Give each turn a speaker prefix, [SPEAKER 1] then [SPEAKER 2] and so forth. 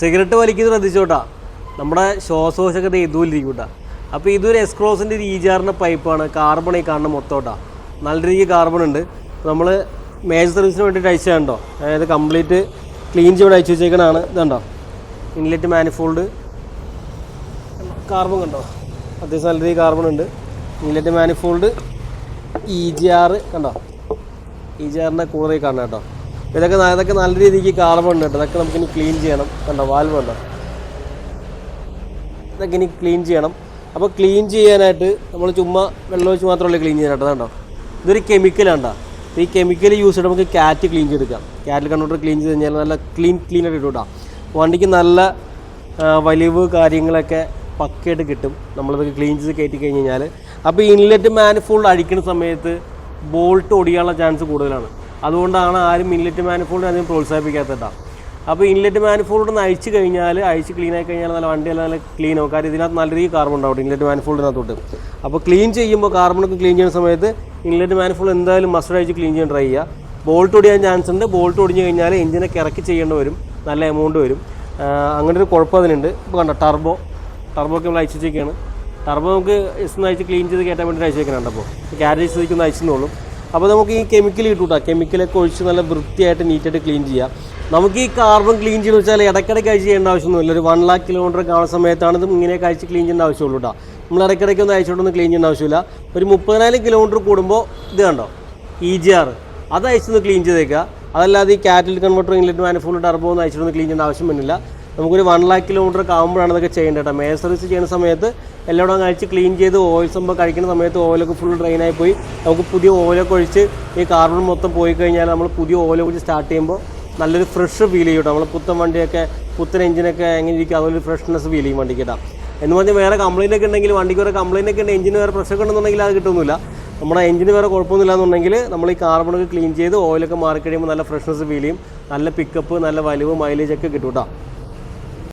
[SPEAKER 1] Cigarette വലിക്കുന്നത് ശ്രദ്ധിച്ചോട്ടാ നമ്മുടെ ഇതുപോലെ ഇരിക്കൂട്ടാ അപ്പോൾ ഇതൊരു എസ്ക്രോസിന്റെ ഒരു ഈജാറിന്റെ പൈപ്പാണ്. കാർബൺ ഈ കാണുന്ന മൊത്തം നല്ല രീതിക്ക് കാർബൺ ഉണ്ട്. നമ്മൾ മേജർ സർവീസിന് വേണ്ടിയിട്ട് അയച്ചു കണ്ടോ അതായത് കംപ്ലീറ്റ് ക്ലീൻ ചെയ്ത് അയച്ചു വെച്ചേക്കണാണ് ഇതുണ്ടോ ഇൻലെറ്റ് മാനിഫോൾഡ് കാർബൺ കണ്ടോ? അത്യാവശ്യം നല്ല രീതിയിൽ കാർബൺ ഉണ്ട്. ഇൻലെറ്റ് മാനിഫോൾഡ് ഇ ജി ആറ് കണ്ടോ? ഇ ജി ആറിന്റെ കൂടുതൽ കാണാം കേട്ടോ. ഇതൊക്കെ ഇതൊക്കെ നല്ല രീതിക്ക് കാർബൺ ഉണ്ട്. ഇതൊക്കെ നമുക്കിനി ക്ലീൻ ചെയ്യണം. കണ്ടോ? വാൽവ് കണ്ടോ ഇതൊക്കെ ഇനി ക്ലീൻ ചെയ്യണം. അപ്പോൾ ക്ലീൻ ചെയ്യാനായിട്ട് നമ്മൾ ചുമ്മാ വെള്ളം ഒഴിച്ച് മാത്രമല്ല ക്ലീൻ ചെയ്യാൻ കേട്ടോ. കണ്ടോ? ഇതൊരു കെമിക്കലാണ്ടാ ഈ കെമിക്കൽ യൂസ് ചെയ്ത് നമുക്ക് കാറ്റ് ക്ലീൻ ചെയ്തെടുക്കാം. കാറ്റിൽ കൺട്രോൾ ക്ലീൻ ചെയ്ത് കഴിഞ്ഞാൽ നല്ല ക്ലീൻ ആയിട്ട് ഇട്ടൂട്ടാ വണ്ടിക്ക് നല്ല വലിവ് കാര്യങ്ങളൊക്കെ പക്കയായിട്ട് കിട്ടും. നമ്മളിതൊക്കെ ക്ലീൻ ചെയ്ത് കയറ്റി കഴിഞ്ഞ് കഴിഞ്ഞാൽ അപ്പോൾ ഇൻലെറ്റ് മാനിഫോൾഡ് അഴിക്കുന്ന സമയത്ത് ബോൾട്ട് ഒടിയാനുള്ള ചാൻസ് കൂടുതലാണ്. അതുകൊണ്ടാണ് ആരും ഇൻലെറ്റ് മാനിഫോൾഡ് അധികം പ്രോത്സാഹിപ്പിക്കാത്തതാ അപ്പോൾ ഇൻലെറ്റ് മാനിഫോൾഡ് ഒന്ന് അഴിച്ച് കഴിഞ്ഞാൽ അഴിച്ച് ക്ലീൻ ആയി കഴിഞ്ഞാൽ നല്ല വണ്ടി നല്ല ക്ലീൻ ആവും. കാര്യം ഇതിനകത്ത് നല്ല രീതിയിൽ കാർബൺ ഉണ്ടാവും ഇൻലെറ്റ് മാനിഫോൾഡിനകത്തോട്ട് അപ്പോൾ ക്ലീൻ ചെയ്യുമ്പോൾ കാർബണൊക്കെ ക്ലീൻ ചെയ്യുന്ന സമയത്ത് ഇൻലെറ്റ് മാനിഫോൾഡ് എന്തായാലും മസ്റ്റർ അഴിച്ച് ക്ലീൻ ചെയ്യാൻ ട്രൈ ചെയ്യുക ബോൾട്ട് ഒടിയാൻ ചാൻസ് ഉണ്ട്. ബോൾട്ട് ഒടിഞ്ഞു കഴിഞ്ഞാൽ എഞ്ചിനൊക്കെ ഇറക്കി ചെയ്യേണ്ടി വരും. നല്ല എമൗണ്ട് വരും. അങ്ങനെ ഒരു കുഴപ്പം അതിനുണ്ട് ഇപ്പോൾ കണ്ട ടർബോ ടർബോ ഒക്കെ നമ്മൾ അയച്ചു വെച്ചേക്കാണ്. ടർബോ നമുക്ക് ജസ്റ്റ് ഒന്ന് ക്ലീൻ ചെയ്ത് കയറ്റാൻ വേണ്ടിയിട്ട് അയച്ചു വെക്കണം അപ്പോൾ ക്യാരേജ് ഒന്ന് അയച്ചെന്നുള്ളൂ അപ്പോൾ നമുക്ക് ഈ കെമിക്കൽ കിട്ടൂട്ടാ. കെമിക്കലൊക്കെ ഒഴിച്ച് നല്ല വൃത്തിയായിട്ട് നീറ്റായിട്ട് ക്ലീൻ ചെയ്യാം. നമുക്ക് ഈ കാർബൺ ക്ലീൻ ചെയ്യുന്ന വെച്ചാൽ ഇടയ്ക്കിടയ്ക്ക് അയച്ച് ചെയ്യേണ്ട ആവശ്യമൊന്നുമില്ല. ഒരു വൺ ലാക്ക് കിലോമീറ്റർ കാണുന്ന സമയത്താണ് ഇത് ഇങ്ങനെ അയച്ച് ക്ലീൻ ചെയ്യേണ്ട ആവശ്യമുള്ളൂ കേട്ടോ നമ്മൾ ഇടയ്ക്കിടയ്ക്ക് ഒന്ന് അയച്ചുകൊണ്ടൊന്നും ക്ലീൻ ചെയ്യേണ്ട ആവശ്യമില്ല. ഒരു മുപ്പതിനായിരം കിലോമീറ്റർ കൂടുമ്പോൾ ഇത് കണ്ടോ? ഇ ജി ആർ അത് അയച്ചൊന്ന് ക്ലീൻ ചെയ്തേക്കുക അതല്ലാതെ ഈ കാറ്റിൽ കൺവെർട്ടർ ഇൻലെറ്റ് മാനിഫോൾഡ് ടർബോ ഒന്നും അയച്ചിട്ടൊന്ന് ക്ലീൻ ചെയ്യേണ്ട ആവശ്യം വരുന്നില്ല നമുക്കൊരു വൺ ലാക്ക് കിലോമീറ്റർ ഒക്കെ ആകുമ്പോഴാണ് ഇതൊക്കെ ചെയ്യേണ്ടത് കേട്ടോ. മേജർ സർവീസ് ചെയ്യുന്ന സമയത്ത് എല്ലാം കഴിച്ച് ക്ലീൻ ചെയ്ത് ഓയിൽ സംഭവം കഴിക്കുന്ന സമയത്ത് ഓയിലൊക്കെ ഫുൾ ഡ്രെയിനായി പോയി. നമുക്ക് പുതിയ ഓയിലൊക്കെ ഒഴിച്ച് ഈ കാർബൺ മൊത്തം പോയി കഴിഞ്ഞാൽ നമ്മൾ പുതിയ ഓയിൽ ഒഴിച്ച് സ്റ്റാർട്ട് ചെയ്യുമ്പോൾ നല്ലൊരു ഫ്രഷ് ഫീൽ ചെയ്യും നമ്മൾ പുത്തൻ വണ്ടിയൊക്കെ പുത്തൻ എഞ്ചിനൊക്കെ എങ്ങനെ ഇരിക്കും. അതൊരു ഫ്രഷ്നെസ് ഫീൽ ചെയ്യും വണ്ടിക്ക് കേട്ടോ. എന്ന് പറഞ്ഞാൽ വേറെ കംപ്ലൈന്റ് ഒക്കെ ഉണ്ടെങ്കിൽ വണ്ടിക്ക് വേറെ കംപ്ലൈന്റ് ഒക്കെ ഉണ്ട്. എഞ്ചിന് വേറെ പ്രശ്നമൊക്കെ ഉണ്ടെന്നുണ്ടെങ്കിൽ അത് കിട്ടുന്നില്ല. നമ്മുടെ എഞ്ചിന് വേറെ കുഴപ്പമൊന്നുമില്ല എന്നുണ്ടെങ്കിൽ നമ്മൾ ഈ കാർബണൊക്കെ ക്ലീൻ ചെയ്ത് ഓയിലൊക്കെ മാറി കഴിയുമ്പോൾ നല്ല ഫ്രഷ്നെസ് ഫീൽ ചെയ്യും. നല്ല പിക്കപ്പ് നല്ല വലിവ് മൈലേജ് ഒക്കെ കിട്ടും കേട്ടോ.